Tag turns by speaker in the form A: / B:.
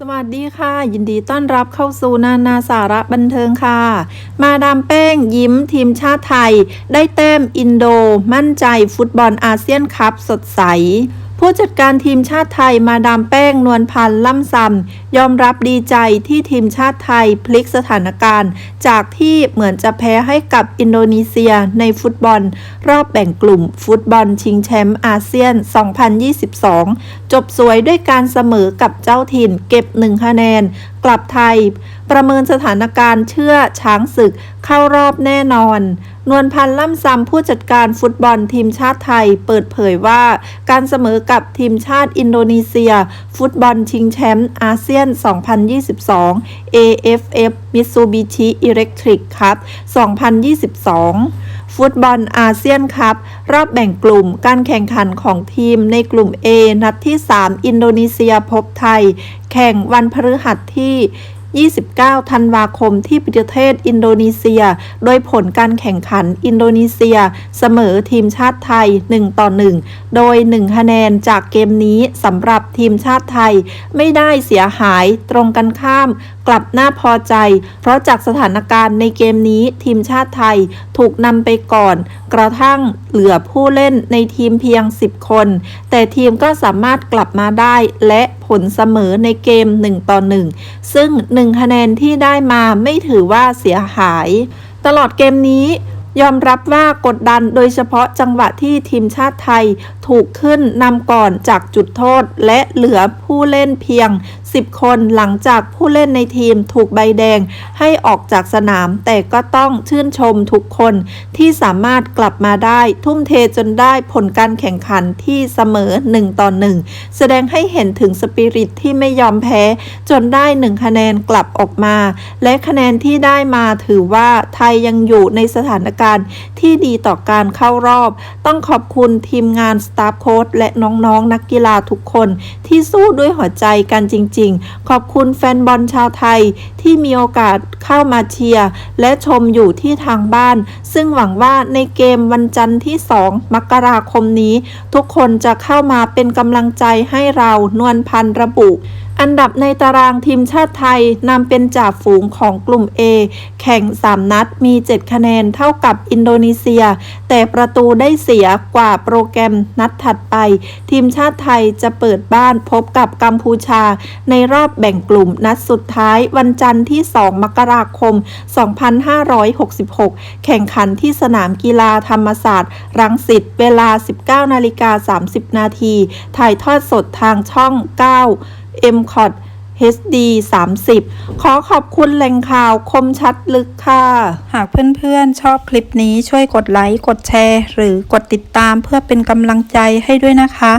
A: สวัสดีค่ะ ยินดีต้อนรับเข้าสู่นานาสาระบันเทิงค่ะ มาดามแป้งยิ้มทีมชาติไทย ได้แต้มอินโด มั่นใจฟุตบอลอาเซียนคัพสดใส ผู้จัดการทีมชาติไทยมาดามแป้งนวลพันธ์ล่ำซำยอมรับดีใจที่ทีมชาติไทยพลิกสถานการณ์ จากที่เหมือนจะแพ้ให้กับอินโดนีเซียในฟุตบอล รอบแบ่งกลุ่มฟุตบอลชิงแชมป์อาเซียน 2022 จบสวยด้วยการเสมอกับเจ้าถิ่นเก็บหนึ่งคะแนน กลับไทย ประเมินสถานการณ์เชื่อช้างศึกเข้ารอบแน่นอน นวลพันธ์ล่ำซำผู้จัดการฟุตบอลทีมชาติไทย เปิดเผยว่า การเสมอกับทีมชาติอินโดนีเซีย ฟุตบอลชิงแชมป์อาเซียน 2022 AFF Mitsubishi Electric Cup 2022 ฟุตบอลอาเซียนคัพรอบแบ่งกลุ่มการแข่งขันของทีมในกลุ่ม A นัดที่ 3 อินโดนีเซียพบไทย แข่งวันพฤหัสที่ 29 ธันวาคมที่ประเทศอินโดนีเซีย โดยผลการแข่งขันอินโดนีเซีย เสมอทีมชาติไทย 1 ต่อ 1 โดย 1 คะแนนจากเกมนี้สำหรับทีมชาติไทยไม่ได้เสียหายตรงกันข้าม กลับน่าพอใจ เพราะจากสถานการณ์ในเกมนี้ทีมชาติไทยถูกนำไปก่อน กระทั่งเหลือผู้เล่นในทีมเพียง 10 คน แต่ทีมก็สามารถกลับมาได้และผลเสมอในเกม 1 ต่อ 1 ซึ่ง 1 คะแนนที่ได้มาไม่ถือว่าเสียหาย ตลอดเกมนี้ยอมรับว่ากดดันโดยเฉพาะจังหวะที่ทีมชาติไทยถูกขึ้นนำก่อนจากจุดโทษ และเหลือผู้เล่นเพียง 10 คนหลังจากผู้เล่นในทีมถูกใบแดงให้ออกจากสนาม แต่ก็ต้องชื่นชมทุกคนที่สามารถกลับมาได้ ทุ่มเทจนได้ผลการแข่งขันที่เสมอ1ต่อ1แสดงให้เห็นถึงสปิริตที่ไม่ยอมแพ้ จนได้ 1 คะแนนกลับออกมา และคะแนนที่ได้มาถือว่าไทยยังอยู่ในสถานการณ์ที่ดีต่อการเข้ารอบ ต้องขอบคุณทีมงานสตาฟโค้ชและน้องๆนนักกีฬาทุกคนที่สู้ด้วยหัวใจกันจริงริง ๆ ขอบคุณแฟนบอลชาวไทยที่มีโอกาสเข้ามาเชียร์และชมอยู่ที่ทางบ้าน ซึ่งหวังว่าในเกมวันจันทร์ที่ 2 มกราคมนี้ ทุกคนจะเข้ามาเป็นกำลังใจให้เรานวลพันธ์ระบุ อันดับในตารางทีมชาติไทยนำเป็นจ่าฝูงของกลุ่ม A แข่ง 3 นัดมี 7 คะแนนเท่ากับอินโดนีเซีย แต่ประตูได้เสียกว่าโปรแกรมนัดถัดไป ทีมชาติไทยจะเปิดบ้านพบกับกัมพูชา ในรอบแบ่งกลุ่มนัดสุดท้ายวันจันทร์ที่ 2 มกราคม 2566 แข่งขันที่สนามกีฬาธรรมศาสตร์ รังสิตเวลา 19นาฬิกา30 นาทีถ่ายทอดสดทางช่อง 9 m c o t HD 30 ขอขอบคุณแหล่งข่าวคมชัดลึกค่ะ หากเพื่อนๆ ชอบคลิปนี้ช่วยกดไลค์ กดแชร์ หรือกดติดตามเพื่อเป็นกำลังใจให้ด้วยนะคะ